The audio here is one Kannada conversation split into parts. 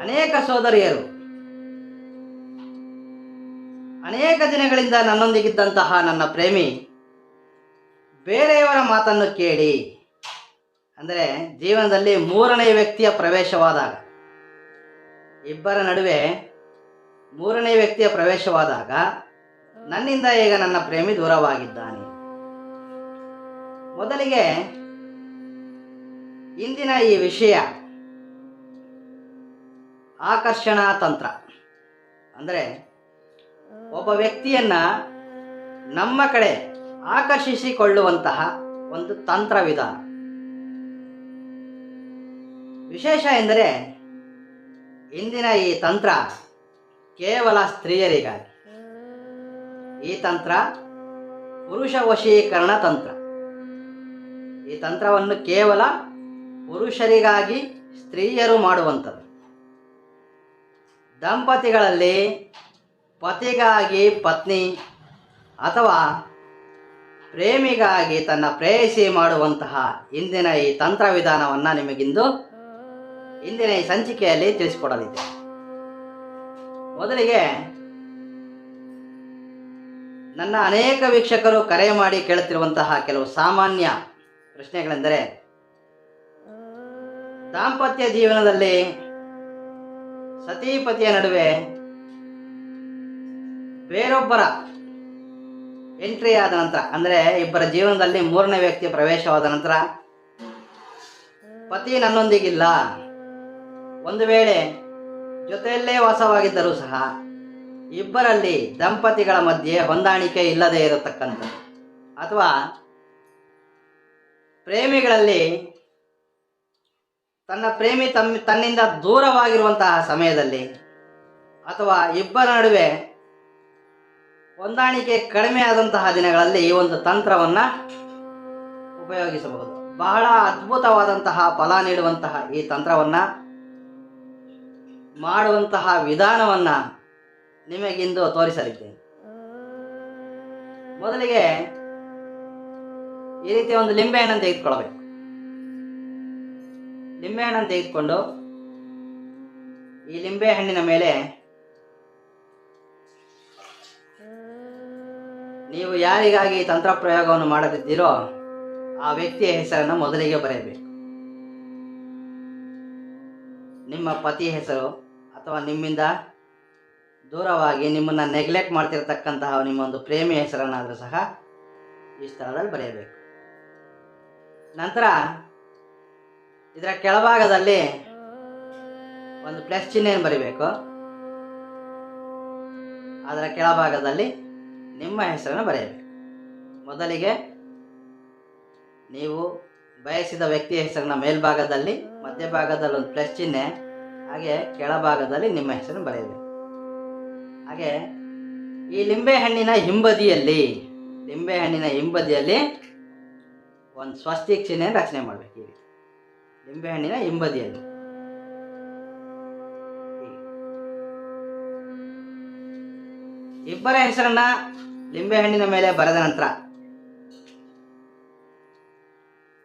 ಅನೇಕ ಸೋದರಿಯರು, ಅನೇಕ ದಿನಗಳಿಂದ ನನ್ನೊಂದಿಗಿದ್ದಂತಹ ನನ್ನ ಪ್ರೇಮಿ ಬೇರೆಯವರ ಮಾತನ್ನು ಕೇಳಿ, ಅಂದರೆ ಜೀವನದಲ್ಲಿ ಮೂರನೇ ವ್ಯಕ್ತಿಯ ಪ್ರವೇಶವಾದಾಗ, ಇಬ್ಬರ ನಡುವೆ ಮೂರನೇ ವ್ಯಕ್ತಿಯ ಪ್ರವೇಶವಾದಾಗ ನನ್ನಿಂದ ಈಗ ನನ್ನ ಪ್ರೇಮಿ ದೂರವಾಗಿದ್ದಾನೆ. ಮೊದಲಿಗೆ ಇಂದಿನ ಈ ವಿಷಯ ಆಕರ್ಷಣಾ ತಂತ್ರ. ಅಂದರೆ ಒಬ್ಬ ವ್ಯಕ್ತಿಯನ್ನ ನಮ್ಮ ಕಡೆ ಆಕರ್ಷಿಸಿಕೊಳ್ಳುವಂತಹ ಒಂದು ತಂತ್ರ ವಿಧಾನ ವಿಶೇಷ ಎಂದರೆ ಇಂದಿನ ಈ ತಂತ್ರ ಕೇವಲ ಸ್ತ್ರೀಯರಿಗಾಗಿ. ಈ ತಂತ್ರ ಪುರುಷ ವಶೀಕರಣ ತಂತ್ರ. ಈ ತಂತ್ರವನ್ನು ಕೇವಲ ಪುರುಷರಿಗಾಗಿ ಸ್ತ್ರೀಯರು ಮಾಡುವಂಥದ್ದು. ದಂಪತಿಗಳಲ್ಲಿ ಪತಿಗಾಗಿ ಪತ್ನಿ ಅಥವಾ ಪ್ರೇಮಿಗಾಗಿ ತನ್ನ ಪ್ರೇಯಸಿ ಮಾಡುವಂತಹ ಇಂದಿನ ಈ ತಂತ್ರ ವಿಧಾನವನ್ನು ನಿಮಗಿಂದು ಇಂದಿನ ಈ ಸಂಚಿಕೆಯಲ್ಲಿ ತಿಳಿಸಿಕೊಡಲಿದೆ ಮೊದಲಿಗೆ ನನ್ನ ಅನೇಕ ವೀಕ್ಷಕರು ಕರೆ ಮಾಡಿ ಕೇಳುತ್ತಿರುವಂತಹ ಕೆಲವು ಸಾಮಾನ್ಯ ಪ್ರಶ್ನೆಗಳೆಂದರೆ, ದಾಂಪತ್ಯ ಜೀವನದಲ್ಲಿ ಸತೀಪತಿಯ ನಡುವೆ ಬೇರೊಬ್ಬರ ಎಂಟ್ರಿ ಆದ ನಂತರ, ಅಂದರೆ ಇಬ್ಬರ ಜೀವನದಲ್ಲಿ ಮೂರನೇ ವ್ಯಕ್ತಿಯ ಪ್ರವೇಶವಾದ ನಂತರ, ಪತಿ ನನ್ನೊಂದಿಗಿಲ್ಲ. ಒಂದು ವೇಳೆ ಜೊತೆಯಲ್ಲೇ ವಾಸವಾಗಿದ್ದರೂ ಸಹ ಇಬ್ಬರಲ್ಲಿ ದಂಪತಿಗಳ ಮಧ್ಯೆ ಹೊಂದಾಣಿಕೆ ಇಲ್ಲದೆ ಇರತಕ್ಕಂಥ ಅಥವಾ ಪ್ರೇಮಿಗಳಲ್ಲಿ ತನ್ನ ಪ್ರೇಮಿ ತಮ್ಮ ತನ್ನಿಂದ ದೂರವಾಗಿರುವಂತಹ ಸಮಯದಲ್ಲಿ ಅಥವಾ ಇಬ್ಬರ ನಡುವೆ ಹೊಂದಾಣಿಕೆ ಕಡಿಮೆ ಆದಂತಹ ದಿನಗಳಲ್ಲಿ ಈ ಒಂದು ತಂತ್ರವನ್ನು ಉಪಯೋಗಿಸಬಹುದು. ಬಹಳ ಅದ್ಭುತವಾದಂತಹ ಫಲ ನೀಡುವಂತಹ ಈ ತಂತ್ರವನ್ನು ಮಾಡುವಂತಹ ವಿಧಾನವನ್ನು ನಿಮಗಿಂದು ತೋರಿಸಲಿದ್ದೇನೆ. ಮೊದಲಿಗೆ ಈ ರೀತಿಯ ಒಂದು ಲಿಂಬೆಹಣ್ಣನ್ನು ತೆಗೆದುಕೊಳ್ಬೇಕು ಲಿಂಬೆಹಣ್ಣನ್ನು ತೆಗೆದುಕೊಂಡು ಈ ಲಿಂಬೆ ಹಣ್ಣಿನ ಮೇಲೆ ನೀವು ಯಾರಿಗಾಗಿ ತಂತ್ರ ಪ್ರಯೋಗವನ್ನು ಮಾಡದಿದ್ದೀರೋ ಆ ವ್ಯಕ್ತಿಯ ಹೆಸರನ್ನು ಮೊದಲಿಗೆ ಬರೆಯಬೇಕು. ನಿಮ್ಮ ಪತಿ ಹೆಸರು ಅಥವಾ ನಿಮ್ಮಿಂದ ದೂರವಾಗಿ ನಿಮ್ಮನ್ನು ನೆಗ್ಲೆಕ್ಟ್ ಮಾಡ್ತಿರತಕ್ಕಂತಹ ನಿಮ್ಮ ಒಂದು ಪ್ರೇಮಿ ಹೆಸರನ್ನಾದರೂ ಸಹ ಈ ಸ್ಥಳದಲ್ಲಿ ಬರೆಯಬೇಕು. ನಂತರ ಇದರ ಕೆಳಭಾಗದಲ್ಲಿ ಒಂದು ಪ್ಲಸ್ ಚಿಹ್ನೆಯನ್ನು ಬರಿಬೇಕು. ಅದರ ಕೆಳಭಾಗದಲ್ಲಿ ನಿಮ್ಮ ಹೆಸರನ್ನು ಬರೆಯಬೇಕು. ಮೊದಲಿಗೆ ನೀವು ಬಯಸಿದ ವ್ಯಕ್ತಿಯ ಹೆಸರಿನ ಮೇಲ್ಭಾಗದಲ್ಲಿ, ಮಧ್ಯಭಾಗದಲ್ಲಿ ಒಂದು ಪ್ಲಸ್ ಚಿಹ್ನೆ, ಹಾಗೆ ಕೆಳಭಾಗದಲ್ಲಿ ನಿಮ್ಮ ಹೆಸರನ್ನು ಬರೆಯಬೇಕು. ಹಾಗೆ ಈ ಲಿಂಬೆ ಹಣ್ಣಿನ ಹಿಂಬದಿಯಲ್ಲಿ, ಲಿಂಬೆ ಹಣ್ಣಿನ ಹಿಂಬದಿಯಲ್ಲಿ ಒಂದು ಸ್ವಸ್ತಿ ಚಿಹ್ನೆ ರಚನೆ ಮಾಡಬೇಕು ಈ ರೀತಿ ಲಿಂಬೆ ಹಣ್ಣಿನ ಹಿಂಬದಿಯಲ್ಲಿ. ಇಬ್ಬರ ಹೆಸರನ್ನ ಲಿಂಬೆ ಹಣ್ಣಿನ ಮೇಲೆ ಬರೆದ ನಂತರ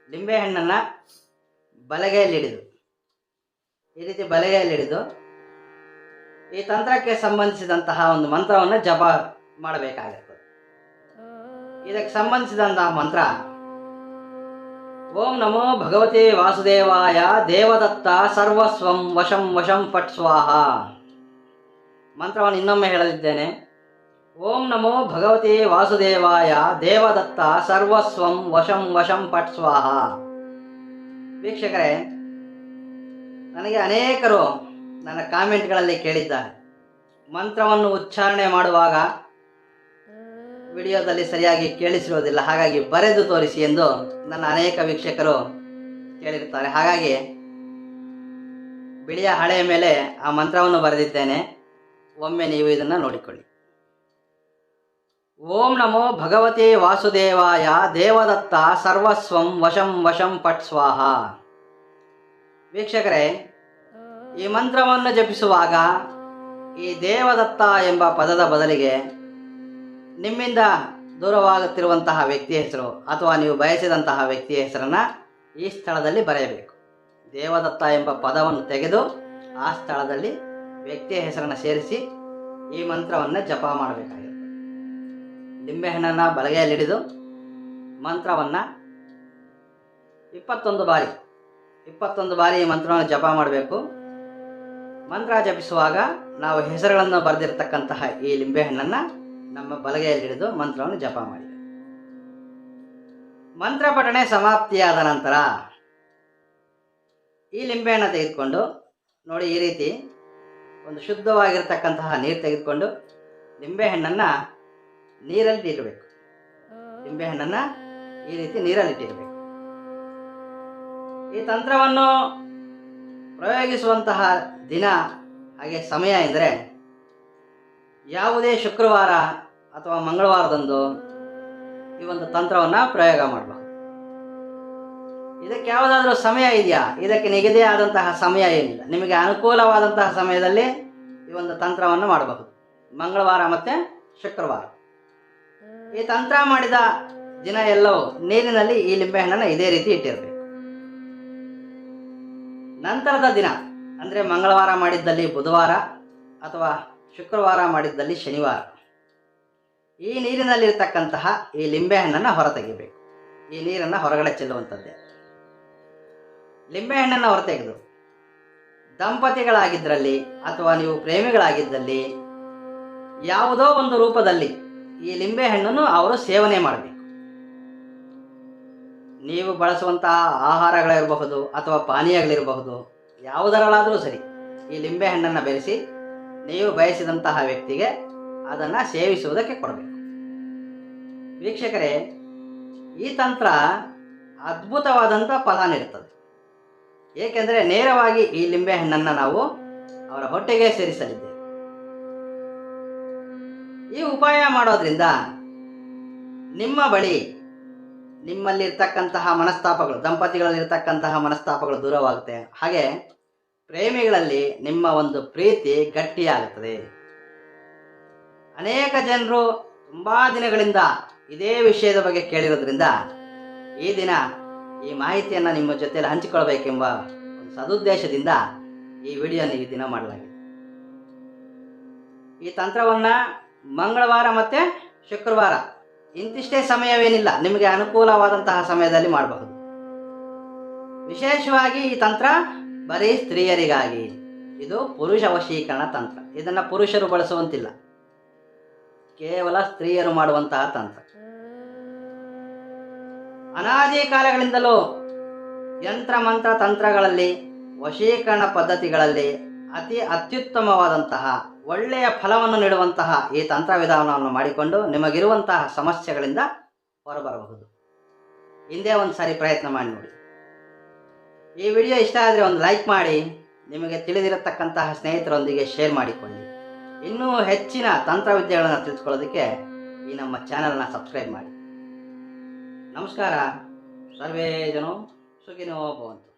ಲಿಂಬೆ ಹಣ್ಣನ್ನು ಬಲಗೈಯಲ್ಲಿ ಹಿಡಿದು ಈ ರೀತಿ ಬಲಗೈಯಲ್ಲಿ ಹಿಡಿದು ಈ ತಂತ್ರಕ್ಕೆ ಸಂಬಂಧಿಸಿದಂತಹ ಒಂದು ಮಂತ್ರವನ್ನು ಜಪ ಮಾಡಬೇಕಾಗಿರ್ತದೆ ಇದಕ್ಕೆ ಸಂಬಂಧಿಸಿದಂತಹ ಮಂತ್ರ ಓಂ ನಮೋ ಭಗವತಿ ವಾಸುದೇವಾಯ, ದೇವದತ್ತ ಸರ್ವಸ್ವಂ ವಶಂ ವಶಂ ಪಟ್ ಸ್ವಾಹ. ಮಂತ್ರವನ್ನು ಇನ್ನೊಮ್ಮೆ ಹೇಳಲಿದ್ದೇನೆ. ಓಂ ನಮೋ ಭಗವತಿ ವಾಸುದೇವಾಯ, ದೇವದತ್ತ ಸರ್ವಸ್ವಂ ವಶಂ ವಶಂ ಪಟ್ ಸ್ವಾಹ. ವೀಕ್ಷಕರೇ, ನನಗೆ ಅನೇಕರು ನನ್ನ ಕಾಮೆಂಟ್ಗಳಲ್ಲಿ ಕೇಳಿದ್ದಾರೆ. ಮಂತ್ರವನ್ನು ಉಚ್ಚಾರಣೆ ಮಾಡುವಾಗ ವಿಡಿಯೋದಲ್ಲಿ ಸರಿಯಾಗಿ ಕೇಳಿಸಿರುವುದಿಲ್ಲ ಹಾಗಾಗಿ ಬರೆದು ತೋರಿಸಿ ಎಂದು ನನ್ನ ಅನೇಕ ವೀಕ್ಷಕರು ಕೇಳಿರ್ತಾರೆ ಹಾಗಾಗಿ ಬಿಳಿಯ ಹಳೆಯ ಮೇಲೆ ಆ ಮಂತ್ರವನ್ನು ಬರೆದಿದ್ದೇನೆ. ಒಮ್ಮೆ ನೀವು ಇದನ್ನು ನೋಡಿಕೊಳ್ಳಿ. ಓಂ ನಮೋ ಭಗವತಿ ವಾಸುದೇವಾಯ, ದೇವದತ್ತ ಸರ್ವಸ್ವಂ ವಶಂ ವಶಂ ಪಟ್ ಸ್ವಾಹ. ವೀಕ್ಷಕರೇ, ಈ ಮಂತ್ರವನ್ನು ಜಪಿಸುವಾಗ ಈ ದೇವದತ್ತ ಎಂಬ ಪದದ ಬದಲಿಗೆ ನಿಮ್ಮಿಂದ ದೂರವಾಗುತ್ತಿರುವಂತಹ ವ್ಯಕ್ತಿಯ ಹೆಸರು ಅಥವಾ ನೀವು ಬಯಸಿದಂತಹ ವ್ಯಕ್ತಿಯ ಹೆಸರನ್ನು ಈ ಸ್ಥಳದಲ್ಲಿ ಬರೆಯಬೇಕು. ದೇವದತ್ತ ಎಂಬ ಪದವನ್ನು ತೆಗೆದು ಆ ಸ್ಥಳದಲ್ಲಿ ವ್ಯಕ್ತಿಯ ಹೆಸರನ್ನು ಸೇರಿಸಿ ಈ ಮಂತ್ರವನ್ನು ಜಪ ಮಾಡಬೇಕಾಗಿರುತ್ತೆ ಲಿಂಬೆಹಣ್ಣನ್ನು ಬಲಗೆಯಲ್ಲಿ ಹಿಡಿದು ಮಂತ್ರವನ್ನು ಇಪ್ಪತ್ತೊಂದು ಬಾರಿ ಇಪ್ಪತ್ತೊಂದು ಬಾರಿ ಈ ಮಂತ್ರವನ್ನು ಜಪ ಮಾಡಬೇಕು. ಮಂತ್ರ ಜಪಿಸುವಾಗ ನಾವು ಹೆಸರುಗಳನ್ನು ಬರೆದಿರತಕ್ಕಂತಹ ಈ ಲಿಂಬೆಹಣ್ಣನ್ನು ನಮ್ಮ ಬಲಗೈಯಲ್ಲಿ ಹಿಡಿದು ಮಂತ್ರವನ್ನು ಜಪ ಮಾಡಿ. ಮಂತ್ರ ಪಠಣೆ ಸಮಾಪ್ತಿಯಾದ ನಂತರ ಈ ಲಿಂಬೆಯನ್ನು ತೆಗೆದುಕೊಂಡು ನೋಡಿ ಈ ರೀತಿ ಒಂದು ಶುದ್ಧವಾಗಿರ್ತಕ್ಕಂತಹ ನೀರು ತೆಗೆದುಕೊಂಡು ಲಿಂಬೆಹಣ್ಣನ್ನು ನೀರಲ್ಲಿ ಇಡಬೇಕು. ಲಿಂಬೆಹಣ್ಣನ್ನು ಈ ರೀತಿ ನೀರಲ್ಲಿ ಇಟ್ಟಿರಬೇಕು ಈ ತಂತ್ರವನ್ನು ಪ್ರಯೋಗಿಸುವಂತಹ ದಿನ ಹಾಗೆ ಸಮಯ ಎಂದರೆ ಯಾವುದೇ ಶುಕ್ರವಾರ ಅಥವಾ ಮಂಗಳವಾರದಂದು ಈ ಒಂದು ತಂತ್ರವನ್ನು ಪ್ರಯೋಗ ಮಾಡಬಹುದು ಇದಕ್ಕೆ ಯಾವುದಾದ್ರೂ ಸಮಯ ಇದೆಯಾ? ಇದಕ್ಕೆ ನಿಗದಿಯಾದಂತಹ ಸಮಯ ಏನಿಲ್ಲ. ನಿಮಗೆ ಅನುಕೂಲವಾದಂತಹ ಸಮಯದಲ್ಲಿ ಈ ಒಂದು ತಂತ್ರವನ್ನು ಮಾಡಬಹುದು ಮಂಗಳವಾರ ಮತ್ತು ಶುಕ್ರವಾರ. ಈ ತಂತ್ರ ಮಾಡಿದ ದಿನ ಎಲ್ಲವೂ ನೀರಿನಲ್ಲಿ ಈ ಲಿಂಬೆಹಣ್ಣನ್ನು ಇದೇ ರೀತಿ ಇಟ್ಟಿರಬೇಕು. ನಂತರದ ದಿನ, ಅಂದರೆ ಮಂಗಳವಾರ ಮಾಡಿದ್ದಲ್ಲಿ ಬುಧವಾರ ಅಥವಾ ಶುಕ್ರವಾರ ಮಾಡಿದ್ದಲ್ಲಿ ಶನಿವಾರ. ಈ ನೀರಿನಲ್ಲಿರ್ತಕ್ಕಂತಹ ಈ ಲಿಂಬೆಹಣ್ಣನ್ನು ಹೊರತೆಗಿಬೇಕು ಈ ನೀರನ್ನು ಹೊರಗಡೆ ಚೆಲ್ಲುವಂಥದ್ದೇ. ಲಿಂಬೆಹಣ್ಣನ್ನು ಹೊರತೆಗೆದು. ದಂಪತಿಗಳಾಗಿದ್ದರಲ್ಲಿ ಅಥವಾ ನೀವು ಪ್ರೇಮಿಗಳಾಗಿದ್ದಲ್ಲಿ ಯಾವುದೋ ಒಂದು ರೂಪದಲ್ಲಿ ಈ ಲಿಂಬೆಹಣ್ಣನ್ನು ಅವರು ಸೇವನೆ ಮಾಡಬೇಕು. ನೀವು ಬಳಸುವಂತಹ ಆಹಾರಗಳಿರಬಹುದು ಅಥವಾ ಪಾನೀಯಗಳಿರಬಹುದು ಯಾವುದರಲ್ಲಾದರೂ ಸರಿ ಈ ಲಿಂಬೆಹಣ್ಣನ್ನು ಬೆರೆಸಿ ನೀವು ಬಯಸಿದಂತಹ ವ್ಯಕ್ತಿಗೆ ಅದನ್ನು ಸೇವಿಸುವುದಕ್ಕೆ ಕೊಡಬೇಕು. ವೀಕ್ಷಕರೇ, ಈ ತಂತ್ರ ಅದ್ಭುತವಾದಂಥ ಫಲ ನೀಡುತ್ತದೆ. ಏಕೆಂದರೆ ನೇರವಾಗಿ ಈ ಲಿಂಬೆ ಹಣ್ಣನ್ನು ನಾವು ಅವರ ಹೊಟ್ಟೆಗೆ ಸೇರಿಸಲಿದ್ದೇವೆ. ಈ ಉಪಾಯ ಮಾಡೋದ್ರಿಂದ ನಿಮ್ಮ ಬಳಿ ನಿಮ್ಮಲ್ಲಿರ್ತಕ್ಕಂತಹ ಮನಸ್ತಾಪಗಳು, ದಂಪತಿಗಳಲ್ಲಿರ್ತಕ್ಕಂತಹ ಮನಸ್ತಾಪಗಳು ದೂರವಾಗುತ್ತೆ. ಹಾಗೆ ಪ್ರೇಮಿಗಳಲ್ಲಿ ನಿಮ್ಮ ಒಂದು ಪ್ರೀತಿ ಗಟ್ಟಿಯಾಗುತ್ತದೆ. ಅನೇಕ ಜನರು ತುಂಬ ದಿನಗಳಿಂದ ಇದೇ ವಿಷಯದ ಬಗ್ಗೆ ಕೇಳಿರೋದ್ರಿಂದ ಈ ದಿನ ಈ ಮಾಹಿತಿಯನ್ನು ನಿಮ್ಮ ಜೊತೆಯಲ್ಲಿ ಹಂಚಿಕೊಳ್ಬೇಕೆಂಬ ಒಂದು ಸದುದ್ದೇಶದಿಂದ ಈ ವಿಡಿಯೋನ ಈ ದಿನ ಮಾಡಲಾಗಿದೆ. ಈ ತಂತ್ರವನ್ನು ಮಂಗಳವಾರ ಮತ್ತು ಶುಕ್ರವಾರ ಇಂತಿಷ್ಟೇ ಸಮಯವೇನಿಲ್ಲ, ನಿಮಗೆ ಅನುಕೂಲವಾದಂತಹ ಸಮಯದಲ್ಲಿ ಮಾಡಬಹುದು. ವಿಶೇಷವಾಗಿ ಈ ತಂತ್ರ ಬರೀ ಸ್ತ್ರೀಯರಿಗಾಗಿ ಇದು ಪುರುಷ ವಶೀಕರಣ ತಂತ್ರ. ಇದನ್ನು ಪುರುಷರು ಬಳಸುವಂತಿಲ್ಲ. ಕೇವಲ ಸ್ತ್ರೀಯರು ಮಾಡುವಂತಹ ತಂತ್ರ. ಅನಾದಿ ಕಾಲಗಳಿಂದಲೂ ಯಂತ್ರ, ಮಂತ್ರ, ತಂತ್ರಗಳಲ್ಲಿ, ವಶೀಕರಣ ಪದ್ಧತಿಗಳಲ್ಲಿ ಅತಿ ಅತ್ಯುತ್ತಮವಾದಂತಹ, ಒಳ್ಳೆಯ ಫಲವನ್ನು ನೀಡುವಂತಹ ಈ ತಂತ್ರ ವಿಧಾನವನ್ನು ಮಾಡಿಕೊಂಡು ನಿಮಗಿರುವಂತಹ ಸಮಸ್ಯೆಗಳಿಂದ ಹೊರಬರಬಹುದು. ಹಿಂದೆ ಒಂದು ಸಾರಿ ಪ್ರಯತ್ನ ಮಾಡಿ ನೋಡಿ. ಈ ವಿಡಿಯೋ ಇಷ್ಟ ಆದರೆ ಒಂದು ಲೈಕ್ ಮಾಡಿ, ನಿಮಗೆ ತಿಳಿದಿರತಕ್ಕಂತಹ ಸ್ನೇಹಿತರೊಂದಿಗೆ ಶೇರ್ ಮಾಡಿಕೊಳ್ಳಿ. ಇನ್ನೂ ಹೆಚ್ಚಿನ ತಂತ್ರವಿದ್ಯೆಗಳನ್ನು ತಿಳಿದುಕೊಳ್ಳೋದಕ್ಕೆ ಈ ನಮ್ಮ ಚಾನಲ್ನ ಸಬ್ಸ್ಕ್ರೈಬ್ ಮಾಡಿ. ನಮಸ್ಕಾರ. ಸರ್ವೇ ಜನ ಸುಖಿನೋ ಭವಂತು.